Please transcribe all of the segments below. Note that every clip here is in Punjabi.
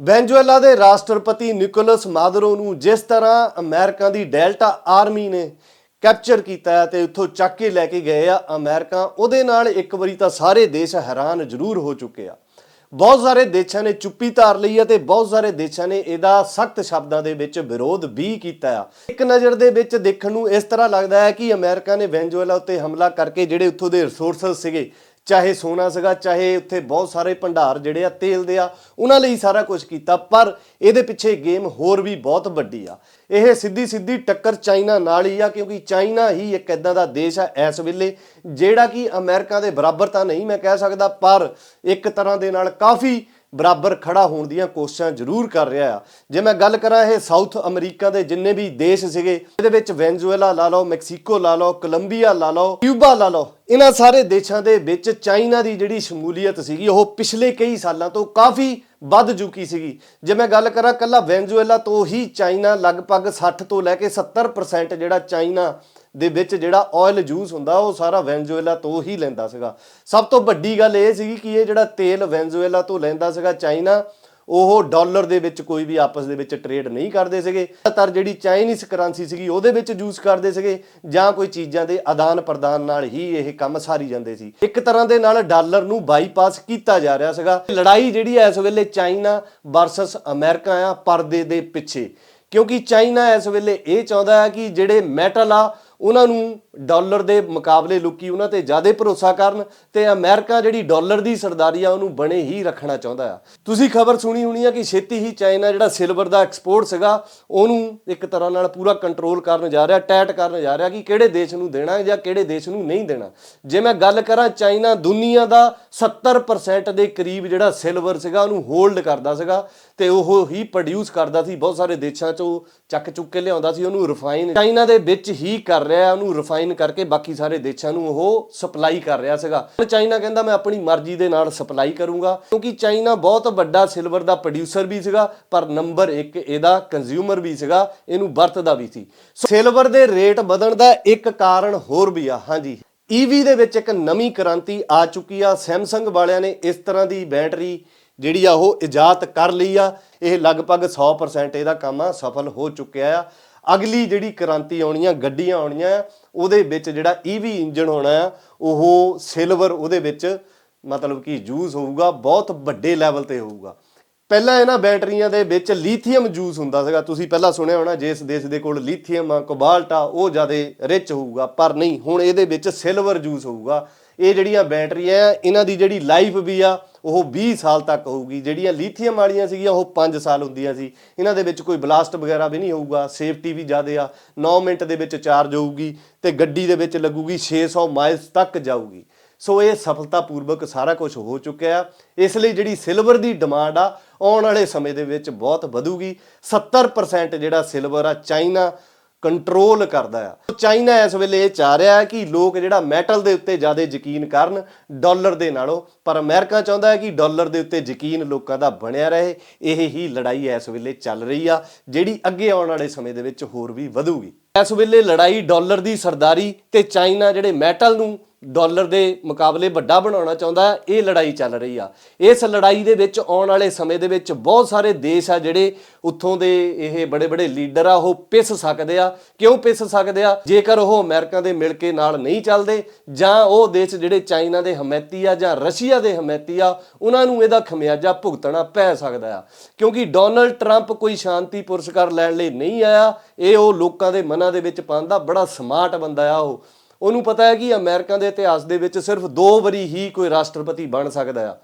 ਵੈਨਜ਼ੂਏਲਾ ਦੇ ਰਾਸ਼ਟਰਪਤੀ ਨਿਕੋਲਸ ਮਾਦਰੋ ਨੂੰ ਜਿਸ ਤਰ੍ਹਾਂ ਅਮਰੀਕਾ ਦੀ ਡੈਲਟਾ ਆਰਮੀ ਨੇ ਕੈਪਚਰ ਕੀਤਾ ਹੈ ਤੇ ਉੱਥੋਂ ਚੱਕ ਕੇ ਲੈ ਕੇ ਗਏ ਆ ਅਮਰੀਕਾ, ਉਹਦੇ ਨਾਲ ਇੱਕ ਵਾਰੀ ਤਾਂ ਸਾਰੇ ਦੇਸ਼ ਹੈਰਾਨ ਜ਼ਰੂਰ ਹੋ ਚੁੱਕੇ ਆ। ਬਹੁਤ ਸਾਰੇ ਦੇਸ਼ਾਂ ਨੇ ਚੁੱਪੀ ਧਾਰ ਲਈ ਹੈ ਤੇ ਬਹੁਤ ਸਾਰੇ ਦੇਸ਼ਾਂ ਨੇ ਇਹਦਾ ਸਖਤ ਸ਼ਬਦਾਂ ਦੇ ਵਿੱਚ ਵਿਰੋਧ ਵੀ ਕੀਤਾ ਆ। ਇੱਕ ਨਜ਼ਰ ਦੇ ਵਿੱਚ ਦੇਖਣ ਨੂੰ ਇਸ ਤਰ੍ਹਾਂ ਲੱਗਦਾ ਹੈ ਕਿ ਅਮਰੀਕਾ ਨੇ ਵੈਨਜ਼ੂਏਲਾ ਉੱਤੇ ਹਮਲਾ ਕਰਕੇ ਜਿਹੜੇ ਉੱਥੋਂ ਦੇ ਰਿਸੋਰਸਸ ਸੀਗੇ ਚਾਹੇ ਸੋਨਾ ਸੀਗਾ, ਚਾਹੇ ਉੱਥੇ ਬਹੁਤ ਸਾਰੇ ਭੰਡਾਰ ਜਿਹੜੇ ਆ, ਤੇਲ ਦੇ ਆ, ਉਹਨਾਂ ਲਈ ਸਾਰਾ ਕੁਝ ਕੀਤਾ, ਪਰ ਇਹਦੇ ਪਿੱਛੇ ਗੇਮ ਹੋਰ ਵੀ ਬਹੁਤ ਵੱਡੀ ਆ। ਇਹ ਸਿੱਧੀ ਸਿੱਧੀ ਟੱਕਰ ਚਾਈਨਾ ਨਾਲ ਹੀ ਆ, ਕਿਉਂਕਿ ਚਾਈਨਾ ਹੀ ਇੱਕ ਇਦਾਂ ਦਾ ਦੇਸ਼ ਆ ਇਸ ਵੇਲੇ, ਜਿਹੜਾ ਕਿ ਅਮਰੀਕਾ ਦੇ ਬਰਾਬਰ ਤਾਂ ਨਹੀਂ ਮੈਂ ਕਹਿ ਸਕਦਾ, ਪਰ ਇੱਕ ਤਰ੍ਹਾਂ ਦੇ ਨਾਲ ਕਾਫੀ ਬਰਾਬਰ ਖੜਾ ਹੋਣ ਦੀਆਂ ਕੋਸ਼ਿਸ਼ਾਂ ਜ਼ਰੂਰ ਕਰ ਰਿਹਾ ਆ। ਜੇ ਮੈਂ ਗੱਲ ਕਰਾਂ ਇਹ ਸਾਊਥ ਅਮਰੀਕਾ ਦੇ ਜਿੰਨੇ ਵੀ ਦੇਸ਼ ਸੀਗੇ, ਇਹਦੇ ਵਿੱਚ ਵੈਨਜ਼ੂਏਲਾ ਲਾ ਲਓ, ਮੈਕਸੀਕੋ ਲਾ ਲਓ, ਕੋਲੰਬੀਆ ਲਾ ਲਓ, ਕਿਊਬਾ ਲਾ ਲਓ, ਇਹਨਾਂ ਸਾਰੇ ਦੇਸ਼ਾਂ ਦੇ ਵਿੱਚ ਚਾਈਨਾ ਦੀ ਜਿਹੜੀ ਸ਼ਮੂਲੀਅਤ ਸੀਗੀ, ਉਹ ਪਿਛਲੇ ਕਈ ਸਾਲਾਂ ਤੋਂ ਕਾਫੀ ਵੱਧ ਚੁੱਕੀ ਸੀਗੀ। ਜੇ ਮੈਂ ਗੱਲ ਕਰਾਂ ਕੱਲਾ ਵੈਨਜ਼ੂਏਲਾ ਤੋਂ ਹੀ ਚਾਈਨਾ ਲਗਭਗ 60 ਤੋਂ ਲੈ ਕੇ 70% ਜਿਹੜਾ ਚਾਈਨਾ ਦੇ ਵਿੱਚ ਜਿਹੜਾ ਆਇਲ ਯੂਜ਼ ਹੁੰਦਾ, ਉਹ ਸਾਰਾ ਵੈਨਜ਼ੂਏਲਾ ਤੋਂ ਹੀ ਲੈਂਦਾ ਸੀਗਾ। ਸਭ ਤੋਂ ਵੱਡੀ ਗੱਲ ਇਹ ਸੀਗੀ ਕਿ ਇਹ ਜਿਹੜਾ ਤੇਲ ਵੈਨਜ਼ੂਏਲਾ ਤੋਂ ਲੈਂਦਾ ਸੀਗਾ ਚਾਈਨਾ, ਉਹ ਡਾਲਰ ਦੇ ਵਿੱਚ ਕੋਈ ਵੀ ਆਪਸ ਦੇ ਵਿੱਚ ਟ੍ਰੇਡ ਨਹੀਂ ਕਰਦੇ ਸੀਗੇ। ਜ਼ਿਆਦਾਤਰ ਜਿਹੜੀ ਚਾਈਨੀਜ਼ ਕਰੰਸੀ ਸੀਗੀ, ਉਹਦੇ ਵਿੱਚ ਯੂਜ਼ ਕਰਦੇ ਸੀਗੇ, ਜਾਂ ਕੋਈ ਚੀਜ਼ਾਂ ਦੇ ਆਦਾਨ ਪ੍ਰਦਾਨ ਨਾਲ ਹੀ ਇਹ ਕੰਮ ਸਾਰੀ ਜਾਂਦੇ ਸੀ। ਇੱਕ ਤਰ੍ਹਾਂ ਦੇ ਨਾਲ ਡਾਲਰ ਨੂੰ ਬਾਈਪਾਸ ਕੀਤਾ ਜਾ ਰਿਹਾ ਸੀਗਾ। ਲੜਾਈ ਜਿਹੜੀ ਹੈ ਇਸ ਵੇਲੇ ਚਾਈਨਾ ਵਰਸਸ ਅਮਰੀਕਾ ਆ, ਪਰਦੇ ਦੇ ਪਿੱਛੇ। ਕਿਉਂਕਿ ਚਾਈਨਾ ਇਸ ਵੇਲੇ ਇਹ ਚਾਹੁੰਦਾ ਹੈ ਕਿ ਜਿਹੜੇ ਮੈਟਲ ਆ ਉਹਨਾਂ ਨੂੰ ਡਾਲਰ ਦੇ ਮੁਕਾਬਲੇ ਲੋਕੀ ਉਹਨਾਂ ਤੇ ਜ਼ਿਆਦਾ ਭਰੋਸਾ ਕਰਨ ਤੇ ਅਮਰੀਕਾ ਜਿਹੜੀ ਡਾਲਰ ਦੀ ਸਰਦਾਰੀ ਆ, ਉਹਨੂੰ ਬਣੇ ਹੀ ਰੱਖਣਾ ਚਾਹੁੰਦਾ ਆ। ਤੁਸੀਂ ਖਬਰ ਸੁਣੀ ਹੋਣੀ ਆ ਕਿ ਛੇਤੀ ਹੀ ਚਾਈਨਾ ਜਿਹੜਾ ਸਿਲਵਰ ਦਾ ਐਕਸਪੋਰਟ ਸੀਗਾ, ਉਹਨੂੰ ਇੱਕ ਤਰ੍ਹਾਂ ਨਾਲ ਪੂਰਾ ਕੰਟਰੋਲ ਕਰਨ ਜਾ ਰਿਹਾ, ਟੈਟ ਕਰਨ ਜਾ ਰਿਹਾ ਕਿ ਕਿਹੜੇ ਦੇਸ਼ ਨੂੰ ਦੇਣਾ ਜਾਂ ਕਿਹੜੇ ਦੇਸ਼ ਨੂੰ ਨਹੀਂ ਦੇਣਾ। ਜੇ ਮੈਂ ਗੱਲ ਕਰਾਂ ਚਾਈਨਾ ਦੁਨੀਆ ਦਾ 70% ਦੇ ਕਰੀਬ ਜਿਹੜਾ ਸਿਲਵਰ ਸੀਗਾ, ਉਹਨੂੰ ਹੋਲਡ ਕਰਦਾ ਸੀਗਾ ਤੇ ਉਹ ਹੀ ਪ੍ਰੋਡਿਊਸ ਕਰਦਾ ਸੀ, ਬਹੁਤ ਸਾਰੇ ਦੇਸ਼ਾਂ ਚੋਂ ਚੱਕ ਚੁੱਕ ਕੇ ਲਿਆਉਂਦਾ ਸੀ, ਉਹਨੂੰ ਰਿਫਾਈਨ ਚਾਈਨਾ ਦੇ ਵਿੱਚ ਹੀ ਕਰ ਰਿਹਾ, ਉਹਨੂੰ ਰਿਫਾਈਨ ਕਰਕੇ ਬਾਕੀ ਸਾਰੇ ਦੇਸ਼ਾਂ ਨੂੰ ਉਹ ਸਪਲਾਈ ਕਰ ਰਿਹਾ ਸੀਗਾ। ਚਾਈਨਾ ਕਹਿੰਦਾ, ਮੈਂ ਆਪਣੀ ਮਰਜ਼ੀ ਦੇ ਨਾਲ ਸਪਲਾਈ ਕਰੂੰਗਾ। ਕਿਉਂਕਿ ਚਾਈਨਾ ਬਹੁਤ ਵੱਡਾ ਸਿਲਵਰ ਦਾ ਪ੍ਰੋਡਿਊਸਰ ਵੀ ਸੀਗਾ, ਪਰ ਨੰਬਰ 1 ਇਹਦਾ ਕੰਜ਼ਿਊਮਰ ਵੀ ਸੀਗਾ, ਇਹਨੂੰ ਵਰਤਦਾ ਵੀ ਸੀ। ਸਿਲਵਰ ਦੇ ਰੇਟ ਵਧਣ ਦਾ ਇੱਕ ਕਾਰਨ ਹੋਰ ਵੀ ਆ। ਹਾਂਜੀ। ਈਵੀ ਦੇ ਵਿੱਚ ਇੱਕ ਨਵੀਂ ਕ੍ਰਾਂਤੀ ਆ ਚੁੱਕੀ ਆ। ਸੈਮਸੰਗ ਵਾਲਿਆਂ ਨੇ ਇਸ ਤਰ੍ਹਾਂ ਦੀ ਬੈਟਰੀ ਜਿਹੜੀ ਆ, ਉਹ ਇਜਾਤ ਕਰ ਲਈ ਆ। ਇਹ ਲਗਭਗ 100% ਇਹਦਾ ਕੰਮ ਆ, ਸਫਲ ਹੋ ਚੁੱਕਿਆ ਆ। ਅਗਲੀ ਜਿਹੜੀ ਕ੍ਰਾਂਤੀ ਆਉਣੀ ਆ ਗੱਡੀਆਂ ਆਉਣੀਆਂ, ਉਹਦੇ ਵਿੱਚ ਜਿਹੜਾ ਈਵੀ ਇੰਜਨ ਹੋਣਾ ਆ, ਉਹ ਸਿਲਵਰ ਉਹਦੇ ਵਿੱਚ ਮਤਲਬ ਕਿ ਯੂਜ਼ ਹੋਊਗਾ, ਬਹੁਤ ਵੱਡੇ ਲੈਵਲ ਤੇ ਹੋਊਗਾ। ਪਹਿਲਾਂ ਇਹਨਾਂ ਬੈਟਰੀਆਂ ਦੇ ਵਿੱਚ ਲੀਥੀਅਮ ਜੂਸ ਹੁੰਦਾ ਸੀਗਾ। ਤੁਸੀਂ ਪਹਿਲਾਂ ਸੁਣਿਆ ਹੋਣਾ ਜਿਸ ਦੇਸ਼ ਦੇ ਕੋਲ ਲੀਥੀਅਮ ਆ, ਕੋਬਾਲਟ ਆ, ਉਹ ਜ਼ਿਆਦਾ ਰਿਚ ਹੋਊਗਾ, ਪਰ ਨਹੀਂ, ਹੁਣ ਇਹਦੇ ਵਿੱਚ ਸਿਲਵਰ ਜੂਸ ਹੋਊਗਾ। ਇਹ ਜਿਹੜੀਆਂ ਬੈਟਰੀਆਂ ਆ, ਇਹਨਾਂ ਦੀ ਜਿਹੜੀ ਲਾਈਫ ਵੀ ਆ, ਉਹ 20 ਸਾਲ ਤੱਕ ਹੋਊਗੀ। ਜਿਹੜੀਆਂ ਲੀਥੀਅਮ ਵਾਲੀਆਂ ਸੀਗੀਆਂ, ਉਹ 5 ਸਾਲ ਹੁੰਦੀਆਂ ਸੀ। ਇਹਨਾਂ ਦੇ ਵਿੱਚ ਕੋਈ ਬਲਾਸਟ ਵਗੈਰਾ ਵੀ ਨਹੀਂ ਹੋਊਗਾ ਸੇਫਟੀ ਵੀ ਜ਼ਿਆਦਾ ਆ। 9 ਮਿੰਟ ਦੇ ਵਿੱਚ ਚਾਰਜ ਹੋਊਗੀ ਤੇ ਗੱਡੀ ਦੇ ਵਿੱਚ ਲੱਗੂਗੀ 600 ਮਾਈਲਸ ਤੱਕ ਜਾਊਗੀ। ਸੋ ਇਹ ਸਫਲਤਾਪੂਰਵਕ ਸਾਰਾ ਕੁਝ ਹੋ ਚੁੱਕਿਆ ਆ। ਇਸ ਲਈ ਜਿਹੜੀ ਸਿਲਵਰ ਦੀ ਡਿਮਾਂਡ ਆ, ਆਉਣ ਵਾਲੇ ਸਮੇਂ ਦੇ ਵਿੱਚ ਬਹੁਤ ਵਧੂਗੀ। 70% ਜਿਹੜਾ ਸਿਲਵਰ ਆ ਚਾਈਨਾ ਕੰਟਰੋਲ ਕਰਦਾ ਆ। ਚਾਈਨਾ ਇਸ ਵੇਲੇ ਇਹ ਚਾਹ ਰਿਹਾ ਹੈ ਕਿ ਲੋਕ ਜਿਹੜਾ ਮੈਟਲ ਦੇ ਉੱਤੇ ਜ਼ਿਆਦਾ ਯਕੀਨ ਕਰਨ ਡਾਲਰ ਦੇ ਨਾਲੋਂ। ਪਰ ਅਮਰੀਕਾ ਚਾਹੁੰਦਾ ਹੈ ਕਿ ਡਾਲਰ ਦੇ ਉੱਤੇ ਯਕੀਨ ਲੋਕਾਂ ਦਾ ਬਣਿਆ ਰਹੇ। ਇਹ ਹੀ ਲੜਾਈ ਇਸ ਵੇਲੇ ਚੱਲ ਰਹੀ ਆ, ਜਿਹੜੀ ਅੱਗੇ ਆਉਣ ਵਾਲੇ ਸਮੇਂ ਦੇ ਵਿੱਚ ਹੋਰ ਵੀ ਵਧੂਗੀ। ਇਸ ਵੇਲੇ ਲੜਾਈ ਡਾਲਰ ਦੀ ਸਰਦਾਰੀ ਤੇ ਚਾਈਨਾ ਜਿਹੜੇ ਮੈਟਲ ਨੂੰ ਡਾਲਰ ਦੇ ਮੁਕਾਬਲੇ ਵੱਡਾ ਬਣਾਉਣਾ ਚਾਹੁੰਦਾ ਹੈ, ਇਹ ਲੜਾਈ ਚੱਲ ਰਹੀ ਆ। ਇਸ ਲੜਾਈ ਦੇ ਵਿੱਚ ਆਉਣ ਵਾਲੇ ਸਮੇਂ ਦੇ ਵਿੱਚ ਬਹੁਤ ਸਾਰੇ ਦੇਸ਼ ਆ ਜਿਹੜੇ ਉੱਥੋਂ ਦੇ ਇਹ ਬੜੇ ਬੜੇ ਲੀਡਰ ਆ, ਉਹ ਪਿਸ ਸਕਦੇ ਆ। ਕਿਉਂ ਪਿਸ ਸਕਦੇ ਆ? ਜੇਕਰ ਉਹ ਅਮਰੀਕਾ ਦੇ ਮਿਲ ਕੇ ਨਾਲ ਨਹੀਂ ਚੱਲਦੇ ਜਾਂ ਉਹ ਦੇਸ਼ ਜਿਹੜੇ ਚਾਈਨਾ ਦੇ ਹਮੈਤੀ ਆ ਜਾਂ ਰਸ਼ੀਆ ਦੇ ਹਮੈਤੀ ਆ, ਉਹਨਾਂ ਨੂੰ ਇਹਦਾ ਖਮਿਆਜਾ ਭੁਗਤਣਾ ਪੈ ਸਕਦਾ ਆ। ਕਿਉਂਕਿ ਡੋਨਲਡ ਟਰੰਪ ਕੋਈ ਸ਼ਾਂਤੀ ਪੁਰਸਕਾਰ ਲੈਣ ਲਈ ਨਹੀਂ ਆਇਆ ਇਹ ਉਹ ਲੋਕਾਂ ਦੇ ਮਨਾਂ ਦੇ ਵਿੱਚ ਪਾਉਂਦਾ, ਬੜਾ ਸਮਾਰਟ ਬੰਦਾ ਆ ਉਹ। ਉਹਨੂੰ ਪਤਾ ਹੈ ਕਿ ਅਮਰੀਕਾ ਦੇ ਇਤਿਹਾਸ ਦੇ ਵਿੱਚ ਸਿਰਫ ਦੋ ਵਾਰੀ ਹੀ ਕੋਈ ਰਾਸ਼ਟਰਪਤੀ ਬਣ ਸਕਦਾ ਆ।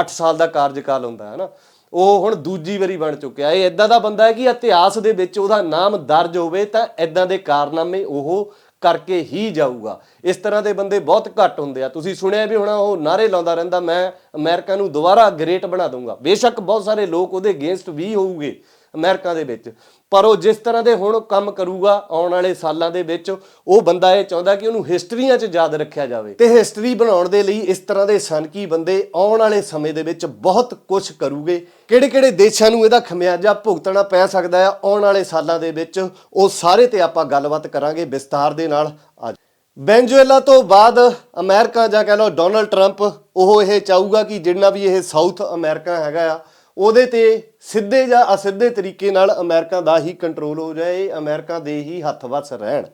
8 ਸਾਲ ਦਾ ਕਾਰਜਕਾਲ ਹੁੰਦਾ ਹੈ ਨਾ। ਉਹ ਹੁਣ ਦੂਜੀ ਵਾਰੀ ਬਣ ਚੁੱਕਿਆ। ਇਹ ਇਦਾਂ ਦਾ ਬੰਦਾ ਹੈ ਕਿ ਇਤਿਹਾਸ ਦੇ ਵਿੱਚ ਉਹਦਾ ਨਾਮ ਦਰਜ ਹੋਵੇ ਤਾਂ ਇਦਾਂ ਦੇ ਕਾਰਨਾਮੇ ਉਹ ਕਰਕੇ ਹੀ ਜਾਊਗਾ। ਇਸ ਤਰ੍ਹਾਂ ਦੇ ਬੰਦੇ ਬਹੁਤ ਘੱਟ ਹੁੰਦੇ ਆ। ਤੁਸੀਂ ਸੁਣਿਆ ਵੀ ਹੋਣਾ, ਉਹ ਨਾਰੇ ਲਾਉਂਦਾ ਰਹਿੰਦਾ, ਮੈਂ ਅਮਰੀਕਾ ਨੂੰ ਦੁਬਾਰਾ ਗ੍ਰੇਟ ਬਣਾ ਦੂੰਗਾ ਬੇਸ਼ੱਕ ਬਹੁਤ ਸਾਰੇ ਲੋਕ ਉਹਦੇ ਅਗੇਂਸਟ ਵੀ ਹੋਊਗੇ। ਅਮਰੀਕਾ ਦੇ ਵਿੱਚ। ਪਰ ਉਹ ਜਿਸ ਤਰ੍ਹਾਂ ਦੇ ਹੁਣ ਕੰਮ ਕਰੂਗਾ ਆਉਣ ਵਾਲੇ ਸਾਲਾਂ ਦੇ ਵਿੱਚ, ਉਹ ਬੰਦਾ ਇਹ ਚਾਹੁੰਦਾ ਕਿ ਉਹਨੂੰ ਹਿਸਟਰੀਆਂ 'ਚ ਯਾਦ ਰੱਖਿਆ ਜਾਵੇ। ਤੇ ਹਿਸਟਰੀ ਬਣਾਉਣ ਦੇ ਲਈ ਇਸ ਤਰ੍ਹਾਂ ਦੇ ਸਨਕੀ ਬੰਦੇ ਆਉਣ ਵਾਲੇ ਸਮੇਂ ਦੇ ਵਿੱਚ ਬਹੁਤ ਕੁਝ ਕਰੂਗੇ। ਕਿਹੜੇ-ਕਿਹੜੇ ਦੇਸ਼ਾਂ ਨੂੰ ਇਹਦਾ ਖਮਿਆਜਾ ਭੁਗਤਣਾ ਪੈ ਸਕਦਾ ਹੈ ਆਉਣ ਵਾਲੇ ਸਾਲਾਂ ਦੇ ਵਿੱਚ, ਉਹ ਸਾਰੇ ਤੇ ਆਪਾਂ ਗੱਲਬਾਤ ਕਰਾਂਗੇ ਵਿਸਤਾਰ ਦੇ ਨਾਲ ਅੱਜ। ਵੈਨਜ਼ੂਏਲਾ ਤੋਂ ਬਾਅਦ ਅਮਰੀਕਾ ਜਾਂ ਕਹ ਲਓ ਡੋਨਲਡ ਟਰੰਪ, ਉਹ ਇਹ ਚਾਹੂਗਾ ਕਿ ਜਿੰਨਾ ਵੀ ਇਹ ਸਾਊਥ ਅਮਰੀਕਾ ਹੈਗਾ ਆ ਉਹਦੇ ਤੇ ਸਿੱਧੇ ਜਾਂ ਅਸਿੱਧੇ ਤਰੀਕੇ ਨਾਲ ਅਮਰੀਕਾ ਦਾ ਹੀ ਕੰਟਰੋਲ ਹੋ ਜਾਏ, ਇਹ ਅਮਰੀਕਾ ਦੇ ਹੀ ਹੱਥ ਵੱਸ ਰਹਿਣ।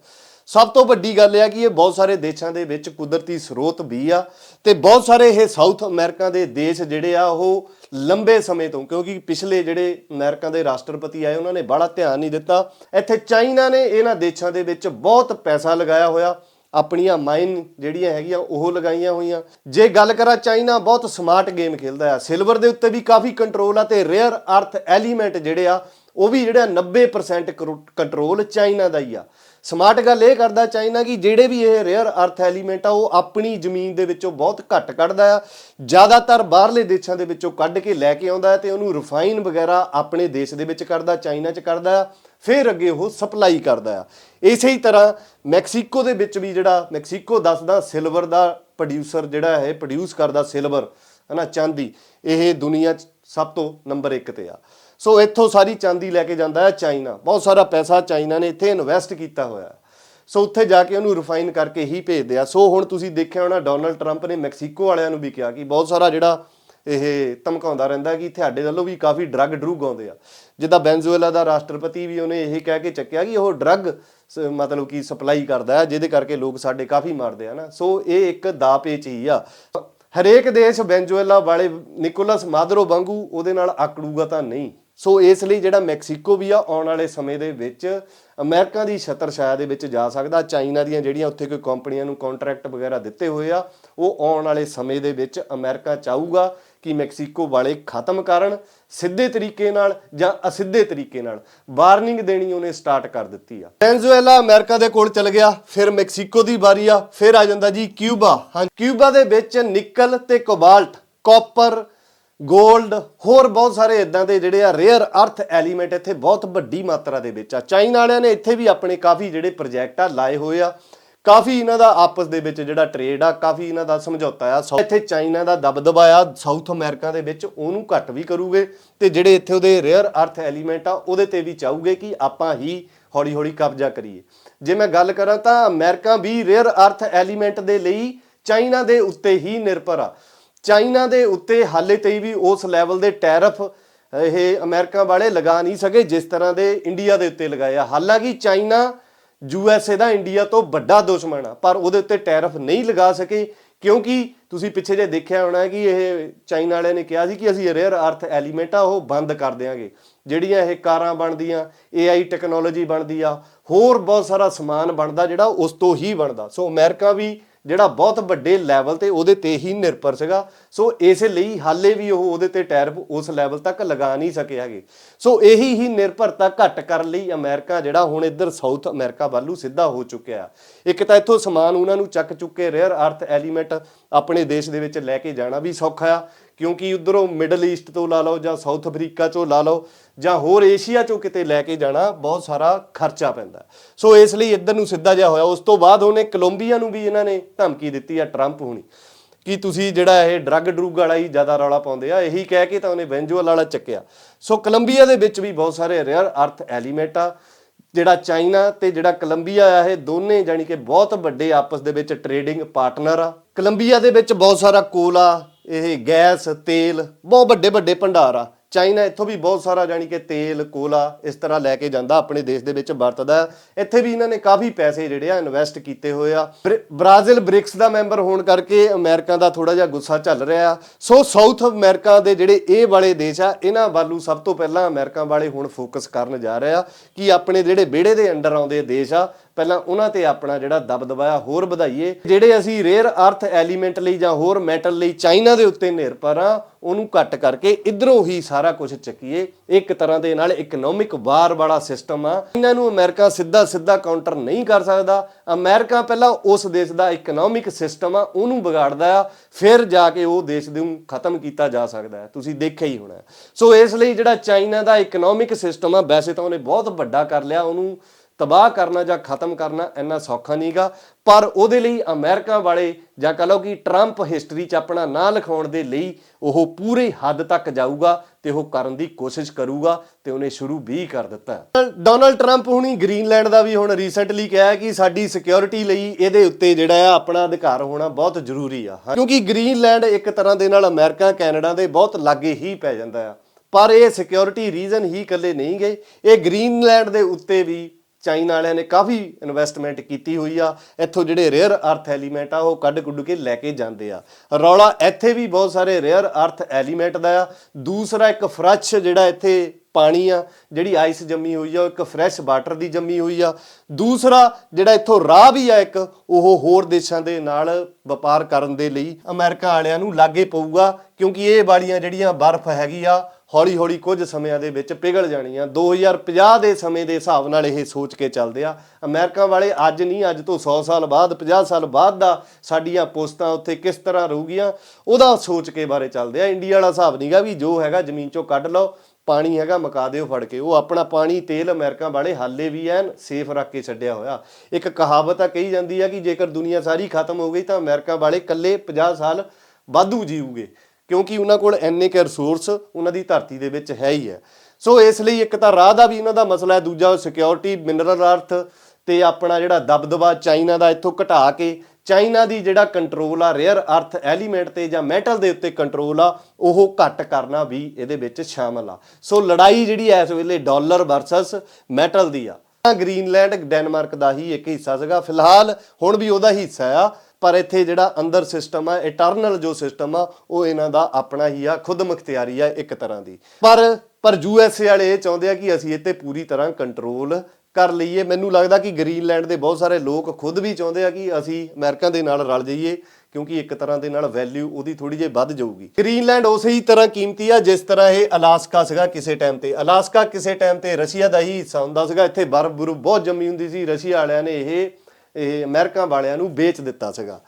ਸਭ ਤੋਂ ਵੱਡੀ ਗੱਲ ਇਹ ਆ ਕਿ ਇਹ ਬਹੁਤ ਸਾਰੇ ਦੇਸ਼ਾਂ ਦੇ ਵਿੱਚ ਕੁਦਰਤੀ ਸਰੋਤ ਵੀ ਆ ਤੇ ਬਹੁਤ ਸਾਰੇ ਇਹ ਸਾਊਥ ਅਮਰੀਕਾ ਦੇ ਦੇਸ਼ ਜਿਹੜੇ ਆ ਉਹ ਲੰਬੇ ਸਮੇਂ ਤੋਂ, ਕਿਉਂਕਿ ਪਿਛਲੇ ਜਿਹੜੇ ਅਮਰੀਕਾ ਦੇ ਰਾਸ਼ਟਰਪਤੀ ਆਏ, ਉਹਨਾਂ ਨੇ ਬੜਾ ਧਿਆਨ ਨਹੀਂ ਦਿੱਤਾ। ਇੱਥੇ ਚਾਈਨਾ ਨੇ ਇਹਨਾਂ ਦੇਸ਼ਾਂ ਦੇ ਵਿੱਚ ਬਹੁਤ ਪੈਸਾ ਲਗਾਇਆ ਹੋਇਆ। ਆਪਣੀਆਂ ਮਾਈਨ ਜਿਹੜੀਆਂ ਹੈਗੀਆਂ ਉਹ ਲਗਾਈਆਂ ਹੋਈਆਂ। ਜੇ ਗੱਲ ਕਰਾਂ ਚਾਈਨਾ, ਬਹੁਤ ਸਮਾਰਟ ਗੇਮ ਖੇਲਦਾ ਆ। ਸਿਲਵਰ ਦੇ ਉੱਤੇ ਵੀ ਕਾਫੀ ਕੰਟਰੋਲ ਆ ਤੇ ਰੇਅਰ ਅਰਥ ਐਲੀਮੈਂਟ ਜਿਹੜੇ ਆ, ਉਹ ਵੀ ਜਿਹੜਾ 90% ਕੰਟਰੋਲ ਚਾਈਨਾ ਦਾ ਹੀ ਆ। ਸਮਾਰਟ ਗੱਲ ਇਹ ਕਰਦਾ ਚਾਈਨਾ ਕਿ ਜਿਹੜੇ ਵੀ ਇਹ ਰੇਅਰ ਅਰਥ ਐਲੀਮੈਂਟ ਆ, ਉਹ ਆਪਣੀ ਜ਼ਮੀਨ ਦੇ ਵਿੱਚੋਂ ਬਹੁਤ ਘੱਟ ਕੱਢਦਾ ਆ। ਜ਼ਿਆਦਾਤਰ ਬਾਹਰਲੇ ਦੇਸ਼ਾਂ ਦੇ ਵਿੱਚੋਂ ਕੱਢ ਕੇ ਲੈ ਕੇ ਆਉਂਦਾ ਹੈ ਤੇ ਉਹਨੂੰ ਰਿਫਾਈਨ ਵਗੈਰਾ ਆਪਣੇ ਦੇਸ਼ ਦੇ ਵਿੱਚ ਕਰਦਾ, ਚਾਈਨਾ 'ਚ ਕਰਦਾ ਆ ਫਿਰ ਅੱਗੇ ਉਹ ਸਪਲਾਈ ਕਰਦਾ ਆ। ਇਸੇ ਹੀ ਤਰ੍ਹਾਂ ਮੈਕਸੀਕੋ ਦੇ ਵਿੱਚ ਵੀ ਜਿਹੜਾ, ਮੈਕਸੀਕੋ ਦੱਸਦਾ ਸਿਲਵਰ ਦਾ ਪ੍ਰੋਡਿਊਸਰ ਜਿਹੜਾ ਹੈ ਪ੍ਰੋਡਿਊਸ ਕਰਦਾ ਸਿਲਵਰ ਹਨਾ, ਚਾਂਦੀ। ਇਹ ਦੁਨੀਆ 'ਚ ਸਭ ਤੋਂ ਨੰਬਰ 1 ਤੇ ਆ। ਸੋ ਇੱਥੋਂ ਸਾਰੀ ਚਾਂਦੀ ਲੈ ਕੇ ਜਾਂਦਾ ਹੈ ਚਾਈਨਾ। ਬਹੁਤ ਸਾਰਾ ਪੈਸਾ ਚਾਈਨਾ ਨੇ ਇੱਥੇ ਇਨਵੈਸਟ ਕੀਤਾ ਹੋਇਆ ਸੋ ਉੱਥੇ ਜਾ ਕੇ ਉਹਨੂੰ ਰਿਫਾਈਨ ਕਰਕੇ ਹੀ ਭੇਜਦੇ ਆ। ਸੋ ਹੁਣ ਤੁਸੀਂ ਦੇਖਿਆ ਹੋਣਾ ਡੋਨਲਡ ਟਰੰਪ ਨੇ ਮੈਕਸੀਕੋ ਵਾਲਿਆਂ ਨੂੰ ਵੀ ਕਿਹਾ ਕਿ ਬਹੁਤ ਸਾਰਾ ਜਿਹੜਾ ਇਹ ਧਮਕਾਉਂਦਾ ਰਹਿੰਦਾ ਕਿ ਤੁਹਾਡੇ ਵੱਲੋਂ ਵੀ ਕਾਫੀ ਡਰੱਗ ਡਰੂਗ ਆਉਂਦੇ ਆ। ਜਿੱਦਾਂ ਵੈਨਜ਼ੂਏਲਾ ਦਾ ਰਾਸ਼ਟਰਪਤੀ ਵੀ ਉਹਨੇ ਇਹ ਕਹਿ ਕੇ ਚੱਕਿਆ ਕਿ ਉਹ ਡਰੱਗ ਮਤਲਬ ਕਿ ਸਪਲਾਈ ਕਰਦਾ ਹੈ, ਜਿਹਦੇ ਕਰਕੇ ਲੋਕ ਸਾਡੇ ਕਾਫੀ ਮਰਦੇ ਆ ਨਾ। ਸੋ ਇਹ ਇੱਕ ਦਾ ਪੇਚ ਹੀ ਆ। ਹਰੇਕ ਦੇਸ਼ ਵੈਨਜ਼ੂਏਲਾ ਵਾਲੇ ਨਿਕੋਲਸ ਮਾਦਰੋ ਵਾਂਗੂ ਉਹਦੇ ਨਾਲ ਆਕੜੂਗਾ ਤਾਂ ਨਹੀਂ। ਸੋ ਇਸ ਲਈ ਜਿਹੜਾ ਮੈਕਸੀਕੋ ਵੀ ਆ, ਆਉਣ ਵਾਲੇ ਸਮੇਂ ਦੇ ਵਿੱਚ ਅਮਰੀਕਾ ਦੀ ਛਤਰ ਛਾਇਆ ਦੇ ਵਿੱਚ ਜਾ ਸਕਦਾ। ਚਾਈਨਾ ਦੀਆਂ ਜਿਹੜੀਆਂ ਉੱਥੇ ਕੋਈ ਕੰਪਨੀਆਂ ਨੂੰ ਕੰਟਰੈਕਟ ਵਗੈਰਾ ਦਿੱਤੇ ਹੋਏ ਆ, ਉਹ ਆਉਣ ਵਾਲੇ ਸਮੇਂ ਦੇ ਵਿੱਚ ਅਮਰੀਕਾ ਚਾਹੂਗਾ ਕਿ ਮੈਕਸੀਕੋ ਵਾਲੇ ਖਤਮ ਕਰਨ ਸਿੱਧੇ ਤਰੀਕੇ ਨਾਲ ਜਾਂ ਅਸਿੱਧੇ ਤਰੀਕੇ ਨਾਲ। ਵਾਰਨਿੰਗ ਦੇਣੀ ਉਹਨੇ ਸਟਾਰਟ ਕਰ ਦਿੱਤੀ ਆ। ਵੈਨਜ਼ੂਏਲਾ ਅਮਰੀਕਾ ਦੇ ਕੋਲ ਚਲ ਗਿਆ, ਫਿਰ ਮੈਕਸੀਕੋ ਦੀ ਵਾਰੀ ਆ, ਫਿਰ ਆ ਜਾਂਦਾ ਜੀ ਕਿਊਬਾ। ਹਾਂ ਕਿਊਬਾ ਦੇ ਵਿੱਚ ਨਿਕਲ ਤੇ ਕੋਬਾਲਟ, ਕਾਪਰ 골ਡ ਹੋਰ ਬਹੁਤ ਸਾਰੇ ਇਦਾਂ ਦੇ ਜਿਹੜੇ ਆ ਰੇਅਰ ਅਰਥ ਐਲੀਮੈਂਟ ਇੱਥੇ ਬਹੁਤ ਵੱਡੀ ਮਾਤਰਾ ਦੇ ਵਿੱਚ ਆ। ਚਾਈਨਾ ਵਾਲਿਆਂ ਨੇ ਇੱਥੇ ਵੀ ਆਪਣੇ ਕਾਫੀ ਜਿਹੜੇ ਪ੍ਰੋਜੈਕਟ ਆ ਲਾਏ ਹੋਏ ਆ। ਕਾਫੀ ਇਹਨਾਂ ਦਾ ਆਪਸ ਦੇ ਵਿੱਚ ਜਿਹੜਾ ਟ੍ਰੇਡ ਆ, ਕਾਫੀ ਇਹਨਾਂ ਦਾ ਸਮਝੌਤਾ ਆ। ਸੋ ਇੱਥੇ ਚਾਈਨਾ ਦਾ ਦਬਦਬਾ ਆ ਸਾਊਥ ਅਮਰੀਕਾ ਦੇ ਵਿੱਚ ਉਹਨੂੰ ਘੱਟ ਵੀ ਕਰੂਗੇ ਤੇ ਜਿਹੜੇ ਇੱਥੇ ਉਹਦੇ ਰੇਅਰ ਅਰਥ ਐਲੀਮੈਂਟ ਆ, ਉਹਦੇ ਤੇ ਵੀ ਚਾਹੂਗੇ ਕਿ ਆਪਾਂ ਹੀ ਹੌਲੀ ਹੌਲੀ ਕਬਜ਼ਾ ਕਰੀਏ। ਜੇ ਮੈਂ ਗੱਲ ਕਰਾਂ ਤਾਂ ਅਮਰੀਕਾ ਵੀ ਰੇਅਰ ਅਰਥ ਐਲੀਮੈਂਟ ਦੇ ਲਈ ਚਾਈਨਾ ਦੇ ਉੱਤੇ ਹੀ ਨਿਰਭਰ ਆ। ਚਾਈਨਾ ਦੇ ਉੱਤੇ ਹਾਲੇ ਤੱਕ ਵੀ ਉਸ ਲੈਵਲ ਦੇ ਟੈਰਫ, ਇਹ ਅਮਰੀਕਾ ਵਾਲੇ ਲਗਾ ਨਹੀਂ ਸਕੇ, ਜਿਸ ਤਰ੍ਹਾਂ ਦੇ ਇੰਡੀਆ ਦੇ ਉੱਤੇ ਲਗਾਏ ਆ ਹਾਲਾਂਕਿ ਚਾਈਨਾ ਯੂਐਸਏ ਦਾ ਇੰਡੀਆ ਤੋਂ ਵੱਡਾ ਦੁਸ਼ਮਣ ਆ, ਪਰ ਉਹਦੇ ਉੱਤੇ ਟੈਰਫ ਨਹੀਂ ਲਗਾ ਸਕੇ, ਕਿਉਂਕਿ ਤੁਸੀਂ ਪਿੱਛੇ ਜੇ ਦੇਖਿਆ ਹੋਣਾ ਕਿ ਇਹ ਚਾਈਨਾ ਵਾਲਿਆਂ ਨੇ ਕਿਹਾ ਸੀ ਕਿ ਅਸੀਂ ਰੇਅਰ ਅਰਥ ਐਲੀਮੈਂਟ ਆ, ਉਹ ਬੰਦ ਕਰ ਦਿਆਂਗੇ। ਜਿਹੜੀਆਂ ਇਹ ਕਾਰਾਂ ਬਣਦੀਆਂ AI ਟੈਕਨੋਲੋਜੀ ਬਣਦੀ ਆ, ਹੋਰ ਬਹੁਤ ਸਾਰਾ ਸਮਾਨ ਬਣਦਾ ਜਿਹੜਾ ਉਸ ਤੋਂ ਹੀ ਬਣਦਾ। ਸੋ ਅਮਰੀਕਾ ਵੀ ਜਿਹੜਾ ਬਹੁਤ ਵੱਡੇ ਲੈਵਲ ਤੇ ਉਹਦੇ ਤੇ ਹੀ ਨਿਰਭਰ ਸੀਗਾ। ਸੋ ਇਸੇ ਲਈ ਹਾਲੇ ਵੀ ਉਹ ਉਹਦੇ ਤੇ ਟੈਰਿਫ ਉਸ ਲੈਵਲ ਤੱਕ ਲਗਾ ਨਹੀਂ ਸਕੇ ਹੈਗੇ। ਸੋ ਇਹੀ ਹੀ ਨਿਰਭਰਤਾ ਘੱਟ ਕਰਨ ਲਈ ਅਮਰੀਕਾ ਜਿਹੜਾ ਹੁਣ ਇੱਧਰ ਸਾਊਥ ਅਮਰੀਕਾ ਵੱਲੋਂ ਸਿੱਧਾ ਹੋ ਚੁੱਕਿਆ। ਇੱਕ ਤਾਂ ਇੱਥੋਂ ਸਮਾਨ ਉਹਨਾਂ ਨੂੰ ਚੱਕ ਚੁੱਕੇ ਰੇਅਰ ਅਰਥ ਐਲੀਮੈਂਟ ਆਪਣੇ ਦੇਸ਼ ਦੇ ਵਿੱਚ ਲੈ ਕੇ ਜਾਣਾ ਵੀ ਸੌਖਾ ਆ, ਕਿਉਂਕਿ ਉਧਰੋਂ ਮਿਡਲ ਈਸਟ ਤੋਂ ਲਾ ਲਓ ਜਾਂ ਸਾਊਥ ਅਫਰੀਕਾ ਚੋਂ ਲਾ ਲਓ ਜਾਂ ਹੋਰ ਏਸ਼ੀਆ ਚੋਂ ਕਿਤੇ ਲੈ ਕੇ ਜਾਣਾ ਬਹੁਤ ਸਾਰਾ ਖਰਚਾ ਪੈਂਦਾ। ਸੋ ਇਸ ਲਈ ਇੱਧਰ ਨੂੰ ਸਿੱਧਾ ਜਿਹਾ ਹੋਇਆ। ਉਸ ਤੋਂ ਬਾਅਦ ਉਹਨੇ ਕੋਲੰਬੀਆ ਨੂੰ ਵੀ ਇਹਨਾਂ ਨੇ ਧਮਕੀ ਦਿੱਤੀ ਆ ਟਰੰਪ ਹੁਣੀ। ਕਿ ਤੁਸੀਂ ਜਿਹੜਾ ਇਹ ਡਰੱਗ ਡਰੂਗ ਵਾਲਾ ਹੀ ਜ਼ਿਆਦਾ ਰੌਲਾ ਪਾਉਂਦੇ ਆ, ਇਹੀ ਕਹਿ ਕੇ ਤਾਂ ਉਹਨੇ ਵੈਂਜੂਅਲ ਵਾਲਾ ਚੱਕਿਆ। ਸੋ ਕੋਲੰਬੀਆ ਦੇ ਵਿੱਚ ਵੀ ਬਹੁਤ ਸਾਰੇ ਰੇਅਰ ਅਰਥ ਐਲੀਮੈਂਟ ਆ, ਜਿਹੜਾ ਚਾਈਨਾ ਤੇ ਜਿਹੜਾ ਕੋਲੰਬੀਆ ਆ, ਇਹ ਦੋਨੇ ਜਾਨੀ ਕਿ ਬਹੁਤ ਵੱਡੇ ਆਪਸ ਦੇ ਵਿੱਚ ਟ੍ਰੇਡਿੰਗ ਪਾਰਟਨਰ ਆ। ਕੋਲੰਬੀਆ ਦੇ ਵਿੱਚ ਬਹੁਤ ਸਾਰਾ ਕੋਲਾ, ਇਹ ਗੈਸ, ਤੇਲ, ਬਹੁਤ ਵੱਡੇ ਵੱਡੇ ਭੰਡਾਰ ਆ। ਚਾਈਨਾ ਇੱਥੋਂ ਵੀ ਬਹੁਤ ਸਾਰਾ ਜਾਨੀ ਕਿ ਤੇਲ, ਕੋਲਾ ਇਸ ਤਰ੍ਹਾਂ ਲੈ ਕੇ ਜਾਂਦਾ ਆਪਣੇ ਦੇਸ਼ ਦੇ ਵਿੱਚ ਵਰਤਦਾ ਇੱਥੇ ਵੀ ਇਹਨਾਂ ਨੇ ਕਾਫੀ ਪੈਸੇ ਜਿਹੜੇ ਆ ਇਨਵੈਸਟ ਕੀਤੇ ਹੋਏ ਆ। ਬ੍ਰ- ਬ੍ਰਾਜ਼ੀਲ ਬ੍ਰਿਕਸ ਦਾ ਮੈਂਬਰ ਹੋਣ ਕਰਕੇ ਅਮਰੀਕਾ ਦਾ ਥੋੜਾ ਜਿਹਾ ਗੁੱਸਾ ਚੱਲ ਰਿਹਾ ਆ। ਸੋ ਸਾਊਥ ਅਮਰੀਕਾ ਦੇ ਜਿਹੜੇ ਇਹ ਵਾਲੇ ਦੇਸ਼ ਆ, ਇਹਨਾਂ ਵੱਲੋਂ ਸਭ ਤੋਂ ਪਹਿਲਾਂ ਅਮਰੀਕਾ ਵਾਲੇ ਹੁਣ ਫੋਕਸ ਕਰਨ ਜਾ ਰਹੇ ਆ ਕਿ ਆਪਣੇ ਜਿਹੜੇ ਵਿਹੜੇ ਦੇ ਅੰਡਰ ਆਉਂਦੇ ਦੇਸ਼ ਆ ਪਹਿਲਾਂ ਉਹਨਾਂ ਤੇ ਆਪਣਾ ਜਿਹੜਾ ਦਬਦਬਾ ਹੋਰ ਵਧਾਈਏ। ਜਿਹੜੇ ਅਸੀਂ ਰੇਅਰ ਅਰਥ ਐਲੀਮੈਂਟ ਲਈ ਜਾਂ ਹੋਰ ਮੈਟਲ ਲਈ ਚਾਈਨਾ ਦੇ ਉੱਤੇ ਨਿਰਭਰ ਆ ਉਹਨੂੰ ਘੱਟ ਕਰਕੇ ਇਧਰੋਂ ਹੀ ਸਾਰਾ ਕੁਝ ਚੱਕੀਏ। ਇੱਕ ਤਰ੍ਹਾਂ ਦੇ ਨਾਲ ਇਕਨੋਮਿਕ ਵਾਰ ਵਾਲਾ ਸਿਸਟਮ ਆ। ਇਹਨਾਂ ਨੂੰ ਅਮਰੀਕਾ ਸਿੱਧਾ ਸਿੱਧਾ ਕਾਊਂਟਰ ਨਹੀਂ ਕਰ ਸਕਦਾ। ਅਮਰੀਕਾ ਪਹਿਲਾਂ ਉਸ ਦੇਸ਼ ਦਾ ਇਕਨੋਮਿਕ ਸਿਸਟਮ ਆ, ਉਹਨੂੰ ਵਿਗਾੜਦਾ ਆ। ਫਿਰ ਜਾ ਕੇ ਉਹ ਦੇਸ਼ ਨੂੰ ਖਤਮ ਕੀਤਾ ਜਾ ਸਕਦਾ ਹੈ। ਤੁਸੀਂ ਦੇਖਿਆ ਹੀ ਹੋਣਾ ਸੋ ਇਸ ਲਈ ਜਿਹੜਾ ਚਾਈਨਾ ਦਾ ਇਕਨੋਮਿਕ ਸਿਸਟਮ ਆ, ਵੈਸੇ ਤਾਂ ਉਹਨੇ ਬਹੁਤ ਵੱਡਾ ਕਰ ਲਿਆ। ਉਹਨੂੰ ਤਬਾਹ ਕਰਨਾ ਜਾਂ ਖਤਮ ਕਰਨਾ ਇੰਨਾ ਸੌਖਾ ਨਹੀਂਗਾ। ਪਰ ਉਹਦੇ ਲਈ ਅਮਰੀਕਾ ਵਾਲੇ ਜਾਂ ਕਹ ਲਓ ਕਿ ਟਰੰਪ ਹਿਸਟਰੀ 'ਚ ਆਪਣਾ ਨਾਂ ਲਿਖਾਉਣ ਦੇ ਲਈ ਉਹ ਪੂਰੇ ਹੱਦ ਤੱਕ ਜਾਊਗਾ ਤੇ ਉਹ ਕਰਨ ਦੀ ਕੋਸ਼ਿਸ਼ ਕਰੂਗਾ ਤੇ ਉਹਨੇ ਸ਼ੁਰੂ ਵੀ ਕਰ ਦਿੱਤਾ। ਡੋਨਲਡ ਟਰੰਪ ਹੁਣੀ ਗ੍ਰੀਨਲੈਂਡ ਦਾ ਵੀ ਹੁਣ ਰੀਸੈਂਟਲੀ ਕਿਹਾ ਕਿ ਸਾਡੀ ਸਿਕਿਉਰਿਟੀ ਲਈ ਇਹਦੇ ਉੱਤੇ ਜਿਹੜਾ ਆ ਆਪਣਾ ਅਧਿਕਾਰ ਹੋਣਾ ਬਹੁਤ ਜ਼ਰੂਰੀ ਆ। ਕਿਉਂਕਿ ਗ੍ਰੀਨਲੈਂਡ ਇੱਕ ਤਰ੍ਹਾਂ ਦੇ ਨਾਲ ਅਮਰੀਕਾ, ਕੈਨੇਡਾ ਦੇ ਬਹੁਤ ਲਾਗੇ ਹੀ ਪੈ ਜਾਂਦਾ ਆ। ਪਰ ਇਹ ਸਿਕਿਉਰਿਟੀ ਰੀਜ਼ਨ ਹੀ ਇਕੱਲੇ ਨਹੀਂ ਗਏ। ਇਹ ਗ੍ਰੀਨਲੈਂਡ ਦੇ ਉੱਤੇ ਵੀ ਚਾਈਨਾ ਵਾਲਿਆਂ ਨੇ ਕਾਫੀ ਇਨਵੈਸਟਮੈਂਟ ਕੀਤੀ ਹੋਈ ਆ। ਇੱਥੋਂ ਜਿਹੜੇ ਰੇਅਰ ਅਰਥ ਐਲੀਮੈਂਟ ਆ, ਉਹ ਕੱਢ ਕੁੱਢ ਕੇ ਲੈ ਕੇ ਜਾਂਦੇ ਆ। ਰੌਲਾ ਇੱਥੇ ਵੀ ਬਹੁਤ ਸਾਰੇ ਰੇਅਰ ਅਰਥ ਐਲੀਮੈਂਟ ਦਾ ਆ। ਦੂਸਰਾ ਇੱਕ ਫਰੈਸ਼ ਜਿਹੜਾ ਇੱਥੇ ਪਾਣੀ ਆ, ਜਿਹੜੀ ਆਈਸ ਜੰਮੀ ਹੋਈ ਆ, ਉਹ ਇੱਕ ਫਰੈਸ਼ ਵਾਟਰ ਦੀ ਜੰਮੀ ਹੋਈ ਆ। ਦੂਸਰਾ ਜਿਹੜਾ ਇੱਥੋਂ ਰਾਹ ਵੀ ਆ ਇੱਕ, ਉਹ ਹੋਰ ਦੇਸ਼ਾਂ ਦੇ ਨਾਲ ਵਪਾਰ ਕਰਨ ਦੇ ਲਈ ਅਮਰੀਕਾ ਵਾਲਿਆਂ ਨੂੰ ਲਾਗੇ ਪਊਗਾ, ਕਿਉਂਕਿ ਇਹ ਵਾਲੀਆਂ ਜਿਹੜੀਆਂ ਬਰਫ਼ ਹੈਗੀ ਆ ਹੌਲੀ ਹੌਲੀ ਕੁਝ ਸਮਿਆਂ ਦੇ ਵਿੱਚ ਪਿਘਲ ਜਾਣੀਆਂ। 2050 ਦੇ ਸਮੇਂ ਦੇ ਹਿਸਾਬ ਨਾਲ ਇਹ ਸੋਚ ਕੇ ਚੱਲਦੇ ਆ। ਅਮਰੀਕਾ ਵਾਲੇ ਅੱਜ ਨਹੀਂ, ਅੱਜ ਤੋਂ 100 ਸਾਲ ਬਾਅਦ 50 ਸਾਲ ਬਾਅਦ ਦਾ ਸਾਡੀਆਂ ਪੋਸਟਾਂ ਉੱਥੇ ਕਿਸ ਤਰ੍ਹਾਂ ਰਹੂਗੀਆਂ, ਉਹਦਾ ਸੋਚ ਕੇ ਬਾਰੇ ਚੱਲਦੇ ਆ। ਇੰਡੀਆ ਵਾਲਾ ਹਿਸਾਬ ਨਹੀਂਗਾ ਵੀ ਜੋ ਹੈਗਾ ਜ਼ਮੀਨ ਚੋਂ ਕੱਢ ਲਓ, ਪਾਣੀ ਹੈਗਾ ਮਕਾ ਦਿਓ ਫੜ ਕੇ। ਉਹ ਆਪਣਾ ਪਾਣੀ, ਤੇਲ ਅਮਰੀਕਾ ਵਾਲੇ ਹਾਲੇ ਵੀ ਐਨ ਸੇਫ ਰੱਖ ਕੇ ਛੱਡਿਆ ਹੋਇਆ। ਇੱਕ ਕਹਾਵਤ ਆ ਕਹੀ ਜਾਂਦੀ ਆ ਕਿ ਜੇਕਰ ਦੁਨੀਆ ਸਾਰੀ ਖਤਮ ਹੋ ਗਈ ਤਾਂ ਅਮਰੀਕਾ ਵਾਲੇ ਇਕੱਲੇ 50 ਸਾਲ ਵਾਧੂ ਜੀਊਗੇ। ਕਿਉਂਕਿ ਉਹਨਾਂ ਕੋਲ ਐਨੇ ਕੇ ਰਿਸੋਰਸ ਉਹਨਾਂ ਦੀ ਧਰਤੀ ਦੇ ਵਿੱਚ ਹੈ ਹੀ ਹੈ। ਸੋ ਇਸ ਲਈ ਇੱਕ ਤਾਂ ਰਾਹ ਦਾ ਵੀ ਇਹਨਾਂ ਦਾ ਮਸਲਾ ਹੈ, ਦੂਜਾ ਸਿਕਿਉਰਿਟੀ ਮਿਨਰਲ ਅਰਥ ਤੇ ਆਪਣਾ ਜਿਹੜਾ ਦਬਦਬਾ ਚਾਈਨਾ ਦਾ ਇੱਥੋਂ ਘਟਾ ਕੇ ਚਾਈਨਾ ਦੀ ਜਿਹੜਾ ਕੰਟਰੋਲ ਆ ਰੇਅਰ ਅਰਥ ਐਲੀਮੈਂਟ ਤੇ ਜਾਂ ਮੈਟਲ ਦੇ ਉੱਤੇ ਕੰਟਰੋਲ ਆ, ਉਹ ਘੱਟ ਕਰਨਾ ਵੀ ਇਹਦੇ ਵਿੱਚ ਸ਼ਾਮਲ ਆ। ਸੋ ਲੜਾਈ ਜਿਹੜੀ ਐ ਇਸ ਵੇਲੇ ਡਾਲਰ ਵਰਸਸ ਮੈਟਲ ਦੀ ਆ। ਗ੍ਰੀਨਲੈਂਡ ਡੈਨਮਾਰਕ ਦਾ ਹੀ ਇੱਕ ਹਿੱਸਾ ਸੀਗਾ। ਫਿਲਹਾਲ ਹੁਣ ਵੀ ਉਹਦਾ ਹਿੱਸਾ ਆ। ਪਰ ਇੱਥੇ ਜਿਹੜਾ ਅੰਦਰ ਸਿਸਟਮ ਆ ਇਟਰਨਲ ਜੋ ਸਿਸਟਮ ਆ, ਉਹ ਇਹਨਾਂ ਦਾ ਆਪਣਾ ਹੀ ਆ, ਖੁਦ ਮੁਖਤਿਆਰੀ ਆ ਇੱਕ ਤਰ੍ਹਾਂ ਦੀ। ਪਰ ਪਰ ਯੂ ਐੱਸ ਏ ਵਾਲੇ ਇਹ ਚਾਹੁੰਦੇ ਆ ਕਿ ਅਸੀਂ ਇਹ ਤੇ ਪੂਰੀ ਤਰ੍ਹਾਂ ਕੰਟਰੋਲ ਕਰ ਲਈਏ। ਮੈਨੂੰ ਲੱਗਦਾ ਕਿ ਗ੍ਰੀਨਲੈਂਡ ਦੇ ਬਹੁਤ ਸਾਰੇ ਲੋਕ ਖੁਦ ਵੀ ਚਾਹੁੰਦੇ ਆ ਕਿ ਅਸੀਂ ਅਮਰੀਕਾ ਦੇ ਨਾਲ ਰਲ ਜਾਈਏ, ਕਿਉਂਕਿ ਇੱਕ ਤਰ੍ਹਾਂ ਦੇ ਨਾਲ ਵੈਲਿਊ ਉਹਦੀ ਥੋੜੀ ਜਿਹੀ ਵੱਧ ਜਾਊਗੀ। ਗ੍ਰੀਨਲੈਂਡ ਉਸੇ ਹੀ ਤਰ੍ਹਾਂ ਕੀਮਤੀ ਆ, ਜਿਸ ਤਰ੍ਹਾਂ ਇਹ ਅਲਾਸਕਾ ਸੀਗਾ ਕਿਸੇ ਟਾਈਮ ਤੇ। ਅਲਾਸਕਾ ਕਿਸੇ ਟਾਈਮ ਤੇ ਰਸ਼ੀਆ ਦਾ ਹੀ ਹਿੱਸਾ ਹੁੰਦਾ ਸੀਗਾ। ਇੱਥੇ ਬਰਫ਼ ਬਰਫ਼ ਬਹੁਤ ਜੰਮੀ ਹੁੰਦੀ ਸੀ। ਰਸ਼ੀਆ ਵਾਲਿਆਂ ਨੇ ਇਹ ਇਹ ਅਮਰੀਕਾ ਵਾਲਿਆਂ ਨੂੰ ਵੇਚ ਦਿੱਤਾ ਸੀਗਾ।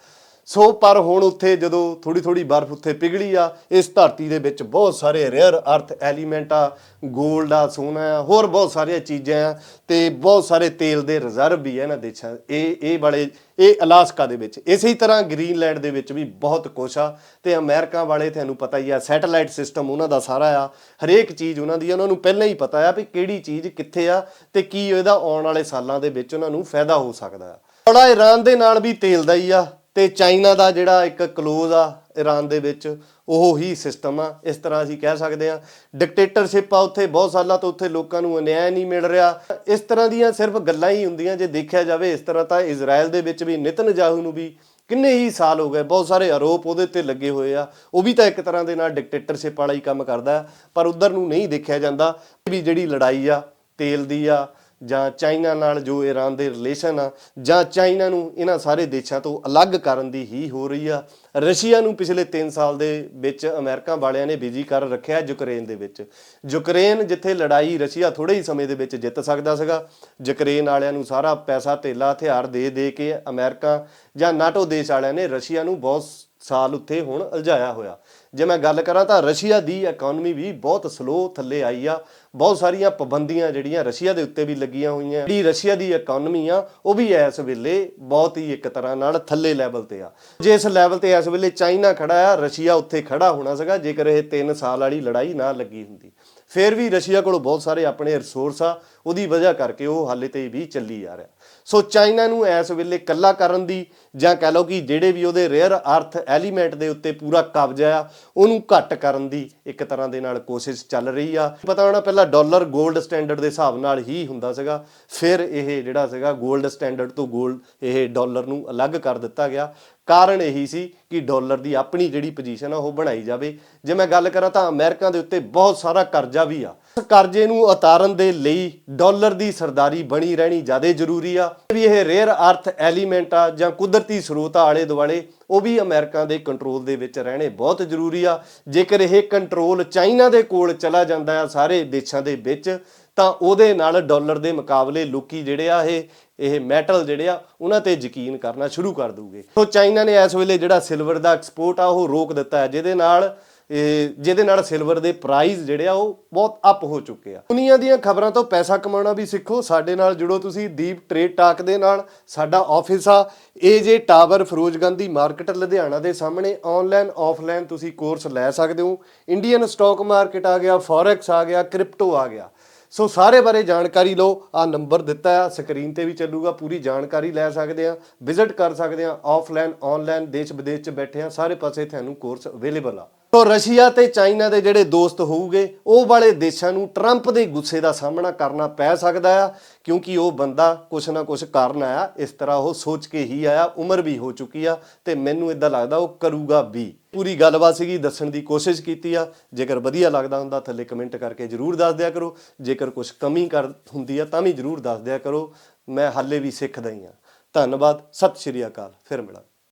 ਸੋ ਪਰ ਹੁਣ ਉੱਥੇ ਜਦੋਂ ਥੋੜੀ ਥੋੜੀ ਬਰਫ਼ ਉੱਥੇ ਪਿਘਲੀ ਆ ਇਸ ਧਰਤੀ ਦੇ ਵਿੱਚ ਬਹੁਤ ਸਾਰੇ ਰੇਅਰ ਅਰਥ ਐਲੀਮੈਂਟ ਆ 골ਡ ਆ ਸੋਨਾ ਆ ਹੋਰ ਬਹੁਤ ਸਾਰੀਆਂ ਚੀਜ਼ਾਂ ਆ ਤੇ ਬਹੁਤ ਸਾਰੇ ਤੇਲ ਦੇ ਰਿਜ਼ਰਵ ਵੀ ਆ ਇਹਨਾਂ ਦੇਸ਼ਾਂ ਇਹ ਇਹ ਵਾਲੇ ਇਹ ਅਲਾਸਕਾ ਦੇ ਵਿੱਚ। ਇਸੇ ਤਰ੍ਹਾਂ ਗ੍ਰੀਨਲੈਂਡ ਦੇ ਵਿੱਚ ਵੀ ਬਹੁਤ ਕੁਛ ਆ ਤੇ ਅਮਰੀਕਾ ਵਾਲੇ ਤੁਹਾਨੂੰ ਪਤਾ ਹੀ ਆ ਸੈਟੇਲਾਈਟ ਸਿਸਟਮ ਉਹਨਾਂ ਦਾ ਸਾਰਾ ਆ। ਹਰੇਕ ਚੀਜ਼ ਉਹਨਾਂ ਦੀ ਆ, ਉਹਨਾਂ ਨੂੰ ਪਹਿਲਾਂ ਹੀ ਪਤਾ ਆ ਵੀ ਕਿਹੜੀ ਚੀਜ਼ ਕਿੱਥੇ ਆ ਤੇ ਕੀ ਇਹਦਾ ਆਉਣ ਵਾਲੇ ਸਾਲਾਂ ਦੇ ਵਿੱਚ ਉਹਨਾਂ ਨੂੰ ਫਾਇਦਾ ਹੋ ਸਕਦਾ ਆ। ਥੋੜਾ ਈਰਾਨ ਦੇ ਨਾਲ ਵੀ ਤੇਲ ਦਾ ਹੀ ਆ ਤੇ ਚਾਈਨਾ ਦਾ ਜਿਹੜਾ ਇੱਕ ਕਲੋਜ਼ ਆ ਈਰਾਨ ਦੇ ਵਿੱਚ, ਉਹ ਹੀ ਸਿਸਟਮ ਆ। ਇਸ ਤਰ੍ਹਾਂ ਅਸੀਂ ਕਹਿ ਸਕਦੇ ਆ ਡਿਕਟੇਟਰਸ਼ਿਪ ਆ ਉੱਥੇ, ਬਹੁਤ ਸਾਲਾਂ ਤੋਂ ਉੱਥੇ ਲੋਕਾਂ ਨੂੰ ਅਨਿਆਂ ਨਹੀਂ ਮਿਲ ਰਿਹਾ। ਇਸ ਤਰ੍ਹਾਂ ਦੀਆਂ ਸਿਰਫ ਗੱਲਾਂ ਹੀ ਹੁੰਦੀਆਂ, ਜੇ ਦੇਖਿਆ ਜਾਵੇ ਇਸ ਤਰ੍ਹਾਂ ਤਾਂ ਇਜ਼ਰਾਈਲ ਦੇ ਵਿੱਚ ਵੀ, ਨਿਤਨ ਜਾਹੂ ਨੂੰ ਵੀ ਕਿੰਨੇ ਹੀ ਸਾਲ ਹੋ ਗਏ, ਬਹੁਤ ਸਾਰੇ ਆਰੋਪ ਉਹਦੇ ਤੇ ਲੱਗੇ ਹੋਏ ਆ। ਉਹ ਵੀ ਤਾਂ ਇੱਕ ਤਰ੍ਹਾਂ ਦੇ ਨਾਲ ਡਿਕਟੇਟਰਸ਼ਿਪ ਵਾਲਾ ਹੀ ਕੰਮ ਕਰਦਾ, ਪਰ ਉਧਰ ਨੂੰ ਨਹੀਂ ਦੇਖਿਆ ਜਾਂਦਾ ਵੀ ਜਿਹੜੀ ਲੜਾਈ ਆ, ਤੇਲ ਦੀ ਆ ਜਾਂ ਚਾਈਨਾ ਨਾਲ ਜੋ ਈਰਾਨ ਦੇ ਰਿਲੇਸ਼ਨ ਆ, ਜਾਂ ਚਾਈਨਾ ਨੂੰ ਇਹਨਾਂ ਸਾਰੇ ਦੇਸ਼ਾਂ ਤੋਂ ਅਲੱਗ ਕਰਨ ਦੀ ਹੀ ਹੋ ਰਹੀ ਆ। ਰਸ਼ੀਆ ਨੂੰ ਪਿਛਲੇ 3 ਸਾਲ ਦੇ ਵਿੱਚ ਅਮਰੀਕਾ ਵਾਲਿਆਂ ਨੇ ਬਿਜ਼ੀ ਕਰ ਰੱਖਿਆ ਯੂਕਰੇਨ ਦੇ ਵਿੱਚ। ਯੂਕਰੇਨ ਜਿੱਥੇ ਲੜਾਈ ਰਸ਼ੀਆ ਥੋੜੇ ਹੀ ਸਮੇਂ ਦੇ ਵਿੱਚ ਜਿੱਤ ਸਕਦਾ ਸੀਗਾ, ਯੂਕਰੇਨ ਵਾਲਿਆਂ ਨੂੰ ਸਾਰਾ ਪੈਸਾ ਧੇਲਾ ਹਥਿਆਰ ਦੇ ਦੇ ਕੇ ਅਮਰੀਕਾ ਜਾਂ ਨਾਟੋ ਦੇਸ਼ ਵਾਲਿਆਂ ਨੇ ਰਸ਼ੀਆ ਨੂੰ ਬਹੁਤ ਸਾਲ ਉੱਥੇ ਹੁਣ ਉਲਝਾਇਆ ਹੋਇਆ। ਜੇ ਮੈਂ ਗੱਲ ਕਰਾਂ ਤਾਂ ਰਸ਼ੀਆ ਦੀ ਇਕਨੋਮੀ ਵੀ ਬਹੁਤ ਸਲੋ ਥੱਲੇ ਆਈ ਆ। ਬਹੁਤ ਸਾਰੀਆਂ ਪਾਬੰਦੀਆਂ ਜਿਹੜੀਆਂ ਰਸ਼ੀਆ ਦੇ ਉੱਤੇ ਵੀ ਲੱਗੀਆਂ ਹੋਈਆਂ। ਜਿਹੜੀ ਰਸ਼ੀਆ ਦੀ ਇਕਨੋਮੀ ਆ, ਉਹ ਵੀ ਇਸ ਵੇਲੇ ਬਹੁਤ ਹੀ ਇੱਕ ਤਰ੍ਹਾਂ ਨਾਲ ਥੱਲੇ ਲੈਵਲ ਤੇ ਆ। ਜੇ ਇਸ ਲੈਵਲ ਤੇ ਇਸ ਵੇਲੇ ਚਾਈਨਾ ਖੜਾ ਆ, ਰਸ਼ੀਆ ਉੱਥੇ ਖੜਾ ਹੋਣਾ ਸੀਗਾ, ਜੇਕਰ ਇਹ 3 ਸਾਲ ਵਾਲੀ ਲੜਾਈ ਨਾ ਲੱਗੀ ਹੁੰਦੀ। ਫਿਰ ਵੀ ਰਸ਼ੀਆ ਕੋਲ ਬਹੁਤ ਸਾਰੇ ਆਪਣੇ ਰਿਸੋਰਸ ਆ, ਉਹਦੀ ਵਜ੍ਹਾ ਕਰਕੇ ਉਹ ਹਾਲੇ ਤੇ ਵੀ ਚੱਲੀ ਜਾ ਰਿਹਾ। ਸੋ ਚਾਈਨਾ ਨੂੰ ਇਸ ਵੇਲੇ ਇਕੱਲਾ ਕਰਨ ਦੀ ਜਾਂ ਕਹਿ ਲਓ ਕਿ ਜਿਹੜੇ ਵੀ ਉਹਦੇ ਰੇਅਰ ਅਰਥ ਐਲੀਮੈਂਟ ਦੇ ਉੱਤੇ ਪੂਰਾ ਕਬਜ਼ਾ ਆ, ਉਹਨੂੰ ਘੱਟ ਕਰਨ ਦੀ ਇੱਕ ਤਰ੍ਹਾਂ ਦੇ ਨਾਲ ਕੋਸ਼ਿਸ਼ ਚੱਲ ਰਹੀ ਆ। ਪਤਾ ਹੋਣਾ ਪਹਿਲਾਂ ਡਾਲਰ 골ਡ ਸਟੈਂਡਰਡ ਦੇ ਹਿਸਾਬ ਨਾਲ ਹੀ ਹੁੰਦਾ ਸੀਗਾ, ਫਿਰ ਇਹ ਜਿਹੜਾ ਸੀਗਾ 골ਡ ਸਟੈਂਡਰਡ ਤੋਂ 골ਡ ਇਹ ਡਾਲਰ ਨੂੰ ਅਲੱਗ ਕਰ ਦਿੱਤਾ ਗਿਆ। ਕਾਰਨ ਇਹੀ ਸੀ ਕਿ ਡਾਲਰ ਦੀ ਆਪਣੀ ਜਿਹੜੀ ਪੋਜੀਸ਼ਨ ਆ, ਉਹ ਬਣਾਈ ਜਾਵੇ। ਜੇ ਮੈਂ ਗੱਲ ਕਰਾਂ ਤਾਂ ਅਮਰੀਕਾ ਦੇ ਉੱਤੇ ਬਹੁਤ ਸਾਰਾ ਕਰਜ਼ਾ ਵੀ ਆ। ਕਰਜ਼ੇ ਨੂੰ ਉਤਾਰਨ ਦੇ ਲਈ ਡਾਲਰ ਦੀ ਸਰਦਾਰੀ ਬਣੀ ਰਹਿਣੀ ਜ਼ਿਆਦਾ ਜ਼ਰੂਰੀ ਆ। ਵੀ ਇਹ ਰੇਅਰ ਅਰਥ ਐਲੀਮੈਂਟ ਆ ਜਾਂ ਕੁਦਰਤੀ ਸਰੋਤ ਆਲੇ ਦੁਆਲੇ, ਉਹ ਵੀ ਅਮਰੀਕਾ ਦੇ ਕੰਟਰੋਲ ਦੇ ਵਿੱਚ ਰਹਿਣੇ ਬਹੁਤ ਜ਼ਰੂਰੀ ਆ। ਜੇਕਰ ਇਹ ਕੰਟਰੋਲ ਚਾਈਨਾ ਦੇ ਕੋਲ ਚਲਾ ਜਾਂਦਾ ਆ ਸਾਰੇ ਦੇਸ਼ਾਂ ਦੇ ਵਿੱਚ, ਤਾਂ ਉਹਦੇ ਨਾਲ ਡਾਲਰ ਦੇ ਮੁਕਾਬਲੇ ਲੋਕੀ ਜਿਹੜੇ ਆ ਇਹ ਇਹ ਮੈਟਲ ਜਿਹੜੇ ਆ, ਉਹਨਾਂ ਤੇ ਯਕੀਨ ਕਰਨਾ ਸ਼ੁਰੂ ਕਰ ਦੂਗੇ। ਸੋ ਚਾਈਨਾ ਨੇ ਇਸ ਵੇਲੇ ਜਿਹੜਾ ਸਿਲਵਰ ਦਾ ਐਕਸਪੋਰਟ ਆ, ਉਹ ਰੋਕ ਦਿੱਤਾ ਹੈ, ਜਿਹਦੇ ਨਾਲ ਜਿਹਦੇ ਨਾਲ ਸਿਲਵਰ ਦੇ ਪ੍ਰਾਈਜ਼ ਜਿਹੜੇ ਆ ਉਹ ਬਹੁਤ ਅਪ ਹੋ ਚੁੱਕੇ ਆ। ਦੁਨੀਆ ਦੀਆਂ ਖਬਰਾਂ ਤੋਂ ਪੈਸਾ ਕਮਾਉਣਾ ਵੀ ਸਿੱਖੋ। ਸਾਡੇ ਨਾਲ ਜੁੜੋ ਤੁਸੀਂ ਦੀਪ ਟ੍ਰੇਡ ਟਾਕ ਦੇ ਨਾਲ। ਸਾਡਾ ਆਫਿਸ ਆ ਇਹ ਜੇ ਟਾਵਰ ਫਿਰੋਜ਼ ਗਾਂਧੀ ਮਾਰਕੀਟ ਲੁਧਿਆਣਾ ਦੇ ਸਾਹਮਣੇ। ਆਨਲਾਈਨ ਆਫਲਾਈਨ ਤੁਸੀਂ ਕੋਰਸ ਲੈ ਸਕਦੇ ਹੋ। ਇੰਡੀਅਨ ਸਟਾਕ ਮਾਰਕੀਟ ਆ ਗਿਆ ਫੋਰੈਕਸ ਆ ਗਿਆ ਕ੍ਰਿਪਟੋ ਆ ਗਿਆ। ਸੋ ਸਾਰੇ ਬਾਰੇ ਜਾਣਕਾਰੀ ਲਓ। ਆ ਨੰਬਰ ਦਿੱਤਾ ਆ ਸਕਰੀਨ ਤੇ ਵੀ ਚੱਲੂਗਾ। ਪੂਰੀ ਜਾਣਕਾਰੀ ਲੈ ਸਕਦੇ ਆ ਵਿਜ਼ਿਟ ਕਰ ਸਕਦੇ ਆ। ਆਫਲਾਈਨ ਆਨਲਾਈਨ ਦੇਸ਼ ਵਿਦੇਸ਼ ਚ ਬੈਠੇ ਆ। ਸਾਰੇ ਪਾਸੇ ਤੁਹਾਨੂੰ ਕੋਰਸ ਅਵੇਲੇਬਲ ਆ। ਤੋ ਰਸ਼ੀਆ ਤੇ ਚਾਈਨਾ ਦੇ ਜਿਹੜੇ ਦੋਸਤ ਹੋਊਗੇ, ਉਹ ਵਾਲੇ ਦੇਸ਼ਾਂ ਨੂੰ ਟਰੰਪ ਦੇ ਗੁੱਸੇ ਦਾ ਸਾਹਮਣਾ ਕਰਨਾ ਪੈ ਸਕਦਾ ਆ, ਕਿਉਂਕਿ ਉਹ ਬੰਦਾ ਕੁਛ ਨਾ ਕੁਛ ਕਾਰਨ ਆਇਆ, ਇਸ ਤਰ੍ਹਾਂ ਉਹ ਸੋਚ ਕੇ ਹੀ ਆਇਆ, ਉਮਰ ਵੀ ਹੋ ਚੁੱਕੀ ਆ ਤੇ ਮੈਨੂੰ ਇਦਾਂ ਲੱਗਦਾ ਉਹ ਕਰੂਗਾ ਵੀ। ਪੂਰੀ ਗੱਲਬਾਤ ਸੀਗੀ, ਦੱਸਣ ਦੀ ਕੋਸ਼ਿਸ਼ ਕੀਤੀ ਆ, ਜੇਕਰ ਵਧੀਆ ਲੱਗਦਾ ਹੁੰਦਾ ਥੱਲੇ ਕਮੈਂਟ ਕਰਕੇ ਜਰੂਰ ਦੱਸ ਦਿਆ ਕਰੋ, ਜੇਕਰ ਕੁਝ ਕਮੀ ਕਰ ਹੁੰਦੀ ਆ ਤਾਂ ਵੀ ਜਰੂਰ ਦੱਸ ਦਿਆ ਕਰੋ, ਮੈਂ ਹਾਲੇ ਵੀ ਸਿੱਖਦਾ ਹੀ ਆ। ਧੰਨਵਾਦ, ਸਤਿ ਸ਼੍ਰੀ ਅਕਾਲ, ਫਿਰ ਮਿਲਾਂਗੇ।